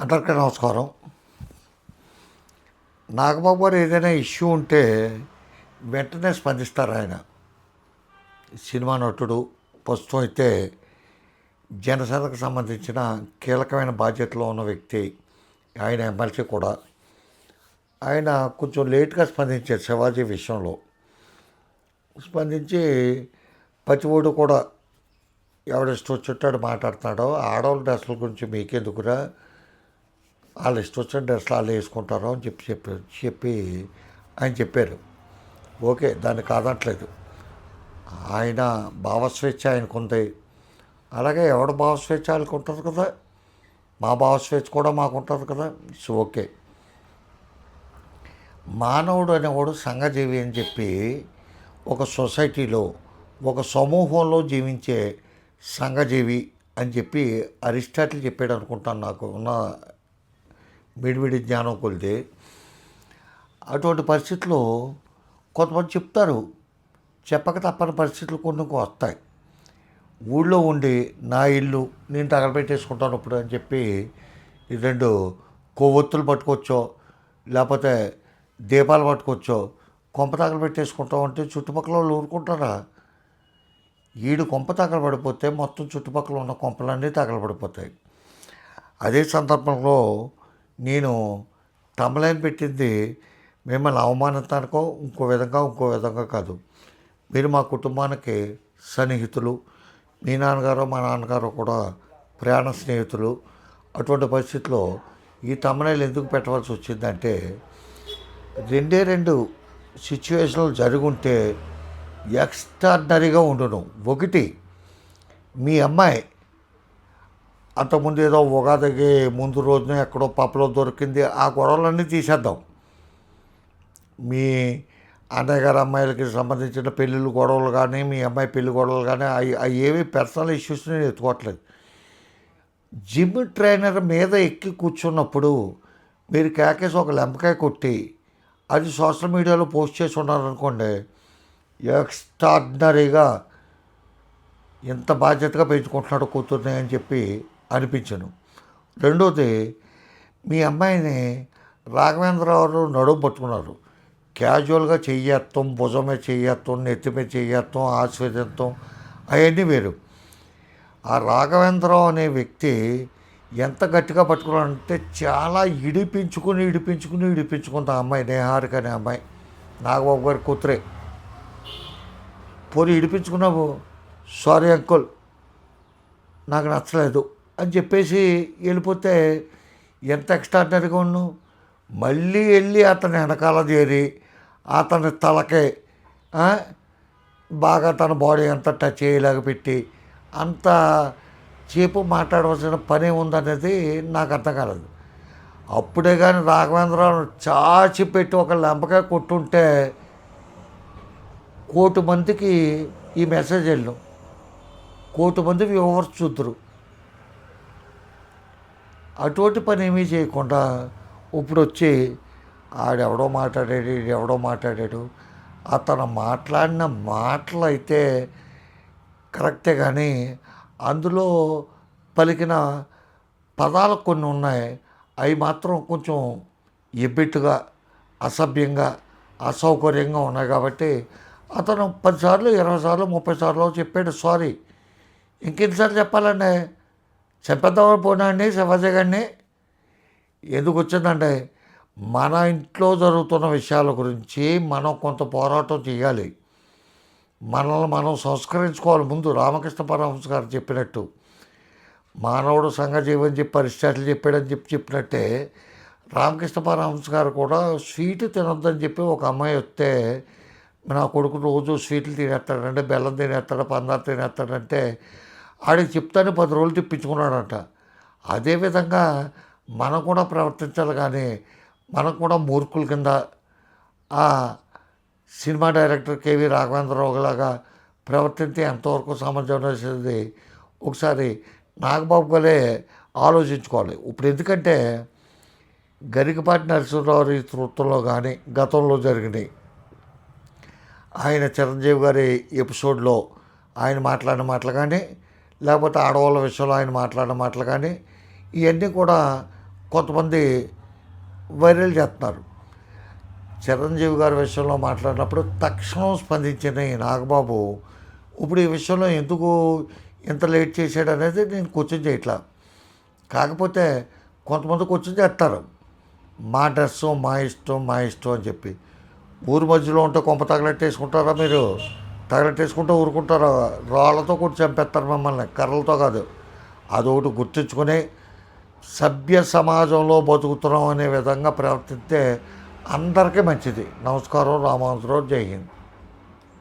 అందరికీ నమస్కారం. నాగబాబు గారు ఏదైనా ఇష్యూ ఉంటే వెంటనే స్పందిస్తారు ఆయన. సినిమా నటుడు ప్రస్తుతం అయితే జనసేనకు సంబంధించిన కీలకమైన బాధ్యతలో ఉన్న వ్యక్తి ఆయన ఎమ్మెల్సీ కూడా. ఆయన కొంచెం లేట్గా స్పందించారు శివాజీ విషయంలో. స్పందించి ప్రతివాడు కూడా ఎవడిష్టం చుట్టాడు మాట్లాడుతున్నాడో ఆడవాళ్ళ డ్రెస్సుల గురించి మీకెందుకురా? వాళ్ళు ఇష్టం వచ్చిన డ్రెస్సులు వాళ్ళు వేసుకుంటారు అని చెప్పి చెప్పి చెప్పి ఆయన చెప్పారు. ఓకే దాన్ని కాదట్లేదు ఆయన భావస్వేచ్ఛ ఆయనకుంది అలాగే ఎవడ భావస్వేచ్ఛ వాళ్ళకి ఉంటుంది కదా? మా భావస్వేచ్ఛ కూడా మాకు ఉంటుంది కదా? It's okay. మానవుడు అనేవాడు సంఘజీవి అని చెప్పి ఒక సొసైటీలో ఒక సమూహంలో జీవించే సంఘజీవి అని చెప్పి అరిస్టాటిల్ చెప్పాడు అనుకుంటాను నాకు. ఉన్న విడివిడి జ్ఞానం కొలితే అటువంటి పరిస్థితుల్లో కొంతమంది చెప్తారు. చెప్పక తప్పని పరిస్థితులు కొన్ని వస్తాయి. ఊళ్ళో ఉండి నా ఇల్లు నేను తగలబెట్టేసుకుంటాను ఇప్పుడు అని చెప్పి ఈ రెండు కొవ్వొత్తులు పట్టుకొచ్చో లేకపోతే దీపాలు పట్టుకొచ్చో కొంప తగలబెట్టేసుకుంటాం అంటే చుట్టుపక్కల వాళ్ళు ఊరుకుంటారా? ఈడు కొంప తగలబడిపోతే మొత్తం చుట్టుపక్కల ఉన్న కొంపలన్నీ తగలబడిపోతాయి. అదే సందర్భంలో నేను తమలైన్ పెట్టింది మిమ్మల్ని అవమానించడానికో ఇంకో విధంగా ఇంకో విధంగా కాదు. మీరు మా కుటుంబానికి సన్నిహితులు. మీ నాన్నగారు మా నాన్నగారు కూడా ప్రయాణ స్నేహితులు. అటువంటి పరిస్థితిలో ఈ తమలైలు ఎందుకు పెట్టవలసి వచ్చిందంటే రెండే రెండు సిచ్యువేషన్లు జరుగుంటే ఎక్స్ట్రాడినరీగా ఉండును. ఒకటి మీ అమ్మాయి అంతకుముందు ఏదో ఉగాదికి ముందు రోజున ఎక్కడో పప్పులో దొరికింది. ఆ గొడవలన్నీ తీసేద్దాం. మీ అన్నయ్య గారి అమ్మాయిలకి సంబంధించిన పెళ్ళిళ్ళు గొడవలు కానీ మీ అమ్మాయి పెళ్ళి గొడవలు కానీ అవి అవి ఏవి పర్సనల్ ఇష్యూస్ నేను ఎత్తుకోవట్లేదు. జిమ్ ట్రైనర్ మీద ఎక్కి కూర్చున్నప్పుడు మీరు కేకేసి ఒక లెంపకాయ కొట్టి అది సోషల్ మీడియాలో పోస్ట్ చేసి ఉన్నారనుకోండి ఎక్స్ట్రాడినరీగా ఎంత బాధ్యతగా పెంచుకుంటున్నాడు కూతుర్ని అని చెప్పి అనిపించను. రెండోది మీ అమ్మాయిని రాఘవేంద్రరావు నడుము పట్టుకున్నారు. క్యాజువల్గా చెయ్యేత్తం భుజమే చెయ్యేత్తం నెత్తి మీద చెయ్యేత్తం అవన్నీ వేరు. ఆ రాఘవేంద్రరావు అనే వ్యక్తి ఎంత గట్టిగా పట్టుకున్నాడంటే చాలా ఇడిపించుకుని ఇడిపించుకుని ఇడిపించుకుంది ఆ అమ్మాయి నేహారిక అనే అమ్మాయి. నాగబాబు గారి కూతురే. పోనీ ఇడిపించుకున్నావు? సారీ అంకుల్ నాకు నచ్చలేదు. అని చెప్పేసి వెళ్ళిపోతే ఎంత ఎక్స్ట్రాడినరీగా ఉన్ను. మళ్ళీ వెళ్ళి అతని వెనకాల చేరి అతని తలకే బాగా తన బాడీ అంతా టచ్ అయ్యేలాగా పెట్టి అంత చేపు మాట్లాడవలసిన పని ఉందనేది నాకు అర్థం కాలేదు. అప్పుడే కానీ రాఘవేంద్రరావు చాచి పెట్టి ఒక లెంపకాయ కొట్టుంటే కోటి మందికి ఈ మెసేజ్ వెళ్ళాం కోటి మంది వ్యూవర్స్ చూద్దరు. అటువంటి పని ఏమీ చేయకుండా ఇప్పుడు వచ్చి ఆడెవడో మాట్లాడాడు ఎవడో మాట్లాడాడు. అతను మాట్లాడిన మాటలు అయితే కరెక్టే కానీ అందులో పలికిన పదాలు కొన్ని ఉన్నాయి. అవి మాత్రం కొంచెం ఎబ్బెట్టుగా అసభ్యంగా అసౌకర్యంగా ఉన్నాయి కాబట్టి అతను పదిసార్లు ఇరవై సార్లు ముప్పై సార్లు చెప్పాడు సారీ. ఇంకెన్నిసార్లు చెప్పాలండి? చెప్పేద్దామని పోనా అండి ఎందుకు వచ్చిందంటే మన ఇంట్లో జరుగుతున్న విషయాల గురించి మనం కొంత పోరాటం చేయాలి. మనల్ని మనం సంస్కరించుకోవాలి. ముందు రామకృష్ణ పరమహంస గారు చెప్పినట్టు మానవుడు సంఘజీవి చెప్పి అరిస్టాటిల్ చెప్పాడని చెప్పి చెప్పినట్టే రామకృష్ణ పరమహంస గారు కూడా స్వీట్ తినొద్దని చెప్పి ఒక అమ్మాయి వస్తే నా కొడుకు రోజు స్వీట్లు తినేస్తాడంటే బెల్లం తినేస్తాడు పందాలు తినేస్తాడంటే ఆడికి చెప్తానే పది రోజులు తిప్పించుకున్నాడంట. అదేవిధంగా మనం కూడా ప్రవర్తించాలి కానీ మనం కూడా మూర్ఖుల కింద ఆ సినిమా డైరెక్టర్ కేవి రాఘవేంద్రరావు లాగా ప్రవర్తించి ఎంతవరకు సామర్థ్యం వేసేది ఒకసారి నాగబాబు గారే ఆలోచించుకోవాలి. ఇప్పుడు ఎందుకంటే గరికపాటి నరసింహరావు తృత్వంలో కానీ గతంలో జరిగినాయి ఆయన చిరంజీవి గారి ఎపిసోడ్లో ఆయన మాట్లాడిన మాటలు కానీ లేకపోతే ఆడవాళ్ళ విషయంలో ఆయన మాట్లాడిన మాటలు కానీ ఇవన్నీ కూడా కొంతమంది వైరల్ చేస్తున్నారు. చిరంజీవి గారి విషయంలో మాట్లాడినప్పుడు తక్షణం స్పందించిన ఈ నాగబాబు ఇప్పుడు ఈ విషయంలో ఎందుకు ఇంత లేట్ చేశాడు అనేది నేను క్వశ్చన్ చేయట్లా. కాకపోతే కొంతమంది క్వశ్చన్ చేస్తారు. మా డ్రెస్సు మా ఇష్టం మా ఇష్టం అని చెప్పి. ఊరి మధ్యలో ఉంటే కొంప తగలెట్టేసుకుంటారా మీరు? తగలెట్టేసుకుంటూ ఊరుకుంటారు. రాళ్ళతో కూడా చంపేస్తారు మమ్మల్ని. కర్రలతో కాదు. అదొకటి గుర్తుంచుకొని సభ్య సమాజంలో బతుకుతున్నాం అనే విధంగా ప్రవర్తిస్తే అందరికీ మంచిది. నమస్కారం. రామానుజరావు. జై హింద్.